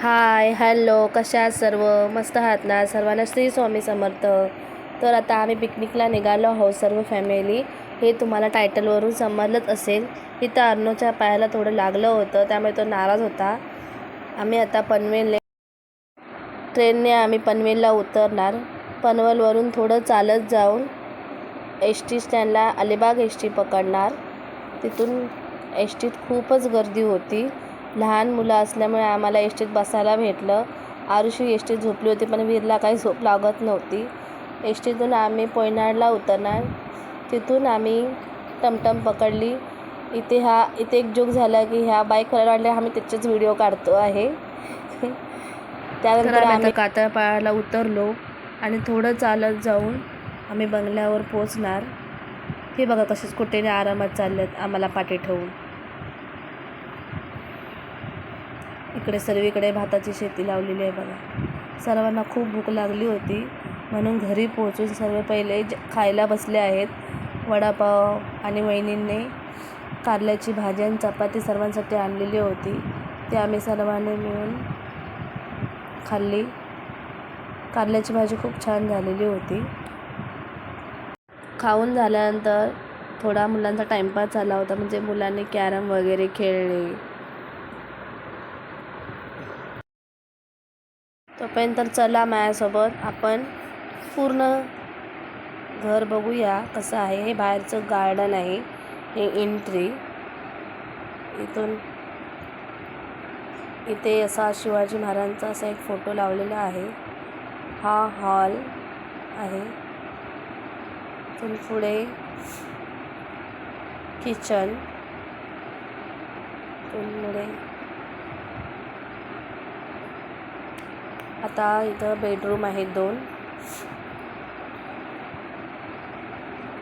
Hi hello कशा आहात सर्व? मस्त आहात ना? सर्वांना श्री स्वामी समर्थ. तर आता आम्ही पिकनिकला निघालो आहोत सर्व फॅमिली हे तुम्हाला टायटलवरून समजलंच असेल. इथं अर्नोच्या पायाला थोडं लागलं होतं त्यामुळे तो नाराज होता. आम्ही आता पनवेलने ट्रेनने आम्ही पनवेलला उतरणार. पनवेलवरून थोडं चालत जाऊन एस टी स्टँडला अलिबाग एस टी पकडणार. तिथून एस टीत खूपच गर्दी होती. लहान मुलं असल्यामुळे आम्हाला एस टीत बसायला भेटलं. आरुषी एस टीत झोपली होती पण वीरला काही झोप लागत नव्हती. एस टीतून आम्ही पोयनाडला उतरणार. तिथून आम्ही टमटम पकडली. इथे हा इथे एक जोक झाला की ह्या बाईक वाढल्या आम्ही त्याचेच व्हिडिओ काढतो आहे. त्यानंतर आम्ही कातळपाळाला उतरलो आणि थोडं चालत जाऊन आम्ही बंगल्यावर पोचणार हे बघा कसे स्कूटीने आरामात चाललेत आम्हाला पाठी ठेवून. इकडे सर्वीकडे भाताची शेती लावलेली आहे बघा. सर्वांना खूप भूक लागली होती. म्हणून घरी पोहोचून सर्व पहिले ज खायला बसले आहेत. वडापाव आणि वहिनींनी कारल्याची भाजी आणि चपाती सर्वांसाठी आणलेली होती. ते आम्ही सर्वांनी मिळून खाल्ली. कारल्याची भाजी खूप छान झालेली होती. खाऊन झाल्यानंतर थोडा मुलांचा टाईमपास झाला होता. म्हणजे मुलांनी कॅरम वगैरे खेळले तोपर्यंत चला माझ्यासोबत. आपण पूर्ण घर बघूया कसं आहे. हे बाहेरचं गार्डन आहे. हे एंट्री इथून इथे असा शिवाजी महाराजांचा असा एक फोटो लावलेला आहे. हा हॉल आहे. इथून पुढे किचन पुढे आता इथं बेडरूम आहेत दोन.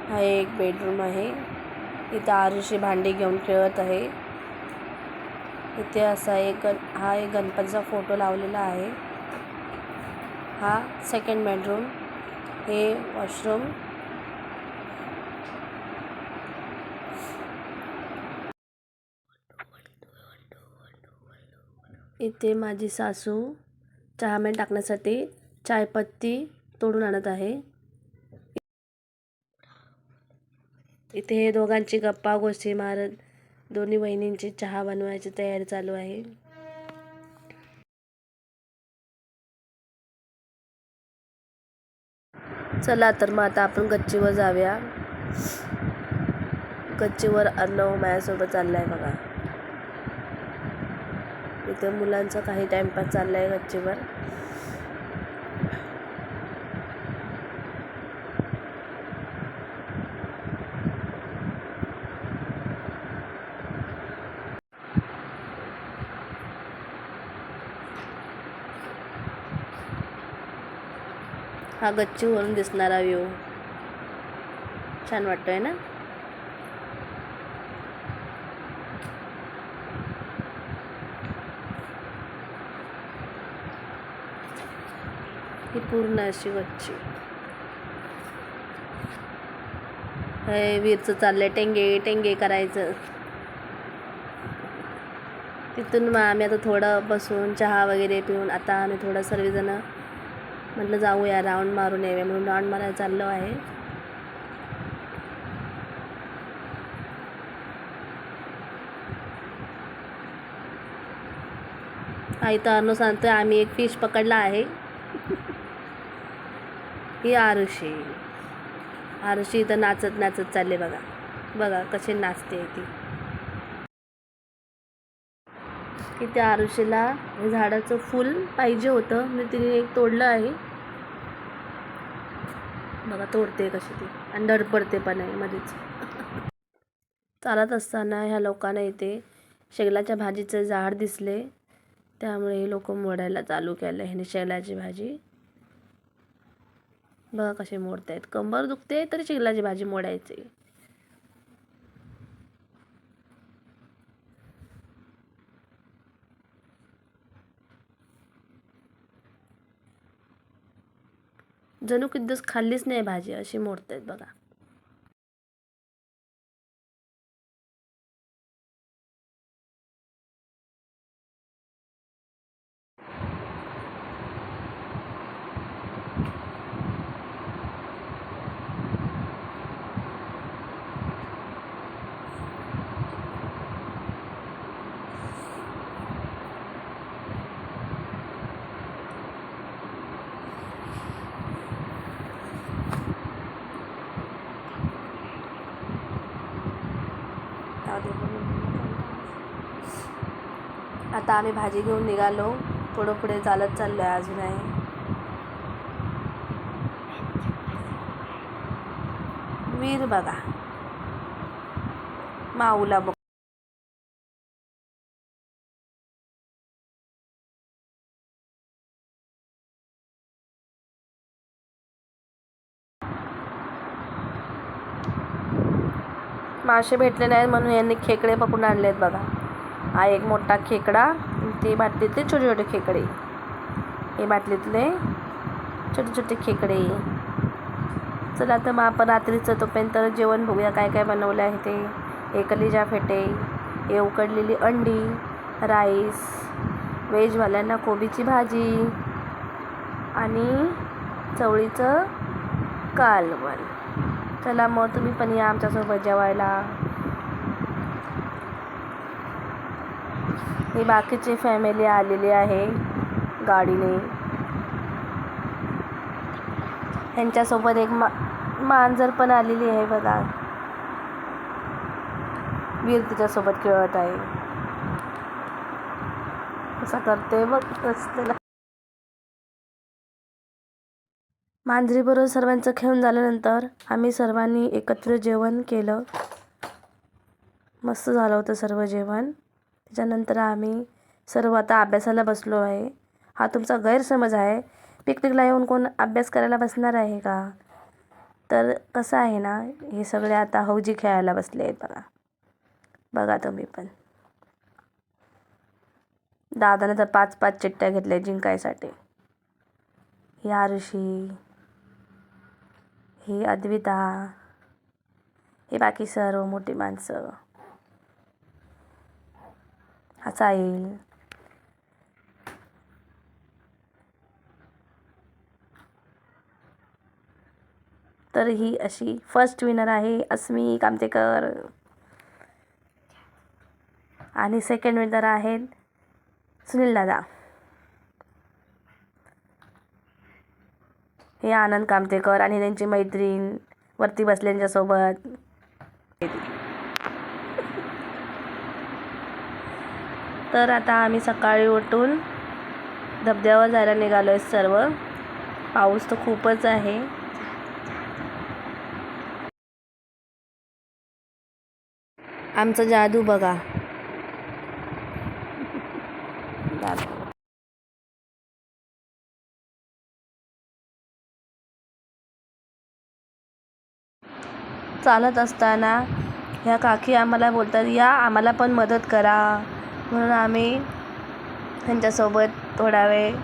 हा एक बेडरूम आहे. इथं आरुषी भांडी घेऊन खेळत आहे. इथे असा एक गण हा एक गणपतीचा फोटो लावलेला आहे. हा सेकंड बेडरूम हे वॉशरूम इथे माझी सासू चहामध्ये टाकण्यासाठी चायपत्ती तोडून आणत आहे. इथे हे दोघांची गप्पा गोष्टी मारत दोन्ही बहिणींची चहा बनवायची तयारी चालू आहे. चला तर मग आता आपण गच्चीवर जाऊया. गच्चीवर अर्णव हो, माझ्यासोबत चालला आहे बघा. इथे मुलांचा काही टाइमपास चालला आहे गच्चीवर. हा गच्चीवरून दिसणारा व्ह्यू. छान वाटतोय ना? ही पूर्ण अशी वच्ची. हे वीरचं चाललंय टेंगे टेंगे करायचं. तिथून मग आम्ही आता थोडं बसून चहा वगैरे पिऊन आता आम्ही थोडं सर्वजणं म्हटलं जाऊया राऊंड मारून यावे म्हणून राऊंड मारायला चाललो आहे. आई इथं अनु सांगतोय आम्ही एक फिश पकडला आहे. ही आरुषी. आरुषी इथं नाचत नाचत चालले बघा. बघा कशी नाचते ती. की त्या आरुषीला हे झाडाचं फूल पाहिजे होतं मी तिने एक तोडलं आहे. बघा तोडते कशी ती. आणि धडपडते पण आहे मध्येच चालत असताना ह्या लोकांना इथे शेगलाच्या भाजीचं झाड दिसले. त्यामुळे हे लोक मोडायला चालू केलं ह्याने शेगलाची भाजी. बघा कसे मोडतायत. कंबर दुखते तरी चिखलाची भाजी मोडायची. जणू किती दिवस खाल्लीच नाही भाजी अशी मोडतायत बघा. आता आम्ही भाजी घेऊन निघालो. पुढं पुढे चालत चाललो आहे अजून आहे वीर बघा. माऊला बघ. मासे भेटले नाहीत म्हणून यांनी खेकडे पकडून आणले आहेत बघा. हा एक मोठा खेकडा ते बाटलीतले छोटे छोटे खेकडे. हे बाटलीतले छोटे छोटे खेकडे. चला तर मग आपण रात्रीचं तोपर्यंत जेवण बघूया काय काय बनवलं आहे ते. एक फेटे हे उकडलेली अंडी राईस व्हेजवाल्यांना कोबीची भाजी आणि चवळीचं कालवण. चला मग तुम्ही पण या आमच्यासोबत जेवायला. ही बाकीची फॅमिली आलेली आहे गाडीने. ह्यांच्यासोबत एक मा मांजर पण आलेली आहे बघा. वीर तिच्यासोबत खेळत आहे. असं करते बघ रस्त्याला मांजरीबरोबर सर्वांचं खेळून झाल्यानंतर आम्ही सर्वांनी एकत्र जेवण केलं. मस्त झालं होतं सर्व जेवण. त्याच्यानंतर आम्ही सर्व आता अभ्यासाला बसलो आहे. हा तुमचा गैरसमज आहे. पिकनिकला येऊन कोण अभ्यास करायला बसणार आहे का? तर कसं आहे ना हे सगळे आता हौजी खेळायला बसले आहेत बघा. बघा तुम्ही पण. दादानं तर पाच पाच चिट्ट्या घेतल्या जिंकायसाठी. या ऋषी. ही अद्विता. हे बाकी सर्व मोठी माणसं. हा साहिल तर ही अशी फर्स्ट विनर आहे अस्मी कामतेकर. आणि सेकंड विनर आहेत सुनील दादा. हे आनंद कामतेकर आणि त्यांची मैत्रीण वरती बसल्यांच्यासोबत तर आता आम्ही सकाळी उठून धबधब्यावर जायला निघालो आहे सर्व. पाऊस तर खूपच आहे. आमचं जादू बघा जादू चालत असताना ह्या काकी आम्हाला बोलतात या आम्हाला पण मदत करा. म्हणून आम्ही त्यांच्यासोबत थोडा वेळ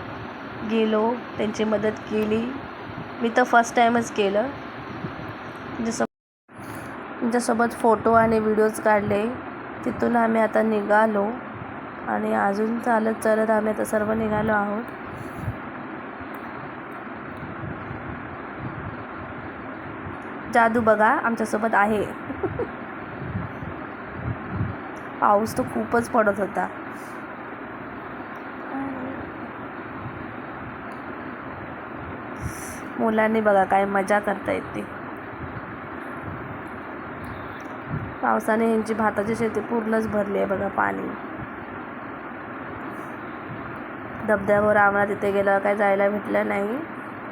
गेलो त्यांची मदत केली. मी तर फर्स्ट टाईमच केलं. त्यांच्यासोबत त्यांच्यासोबत फोटो आणि व्हिडिओज काढले. तिथून आम्ही आता निघालो आणि अजून चालत चालत आम्ही आता सर्व निघालो आहोत. जादू बघा आमच्यासोबत आहे. पाऊस तर खूपच पडत होता. मुलांनी बघा काय मजा करता येते. पावसाने ह्यांची भाताची शेती पूर्णच भरली आहे बघा पाणी. धबधब्यावर आम्हाला तिथे गेलं काय जायला भेटलं नाही.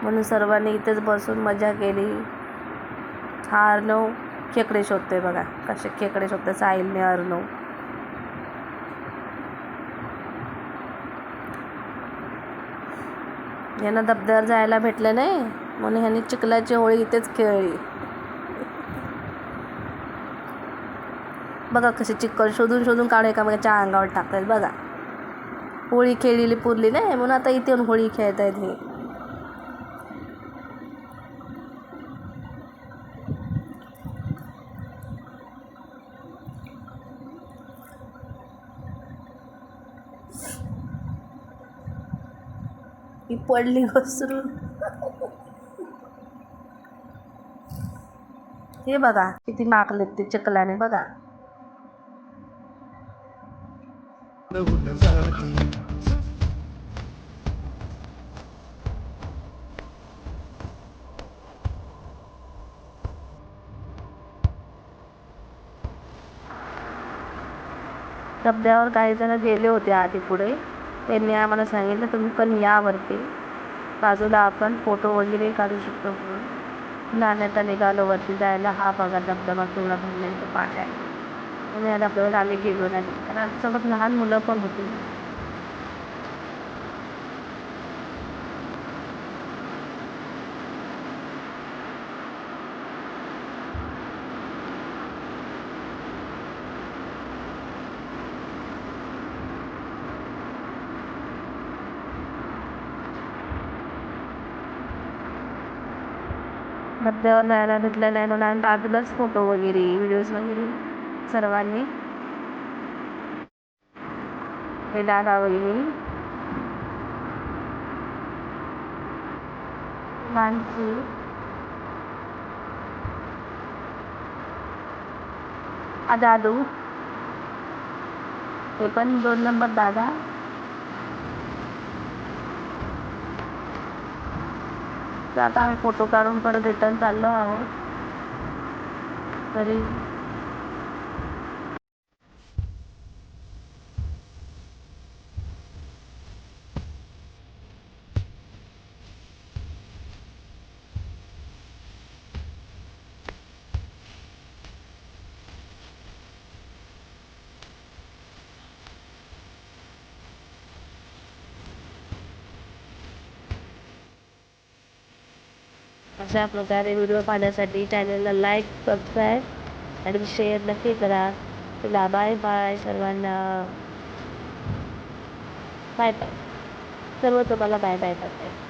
म्हणून सर्वांनी इथेच बसून मजा केली. हा खेकडे शोधतोय बघा कसे खेकडे शोधतोय साहिलने अर्णव यांना धबधब्यावर जायला भेटलं नाही म्हणून ह्यांनी चिखलाची होळी इथेच खेळली. बघा कसे चिखल शोधून शोधून काढू एकामेकाच्या अंगावर टाकतात बघा. होळी खेळलेली पुरली नाही म्हणून आता इथे येऊन होळी खेळत आहेत हे. पडली घसरून. हे बघा किती मागलेत ते चिखलाने बघा. डब्यावर काही जण गेले होते आधी पुढे. त्यांनी आम्हाला सांगितलं तुम्ही पण या वरती बाजूला आपण फोटो वगैरे काढू शकतो नाण्याचा निघालो वरती जायला हा बघा धबधबा केवढा भरलेला पाणी आहे आणि या धबधब्यात आम्ही गेलो नाही. कारण सोबत लहान मुलं पण होती. धबधब्यावर जायला भेटलं नाही म्हणून बाजूलाच फोटो वगैरे व्हिडिओज वगैरे सर्वांनी. केला वगैरे. माणसी दादू. हे पण दोन नंबर दादा. तर आता आम्ही फोटो काढून परत रिटर्न चाललो आहोत. तरी अशा प्रकारे व्हिडिओ पाहण्यासाठी चॅनलला लाईक सबस्क्राईब आणि शेअर नक्की करा. तुला बाय बाय सर्वांना. Bye bye. सर्व तुम्हाला बाय बाय करते.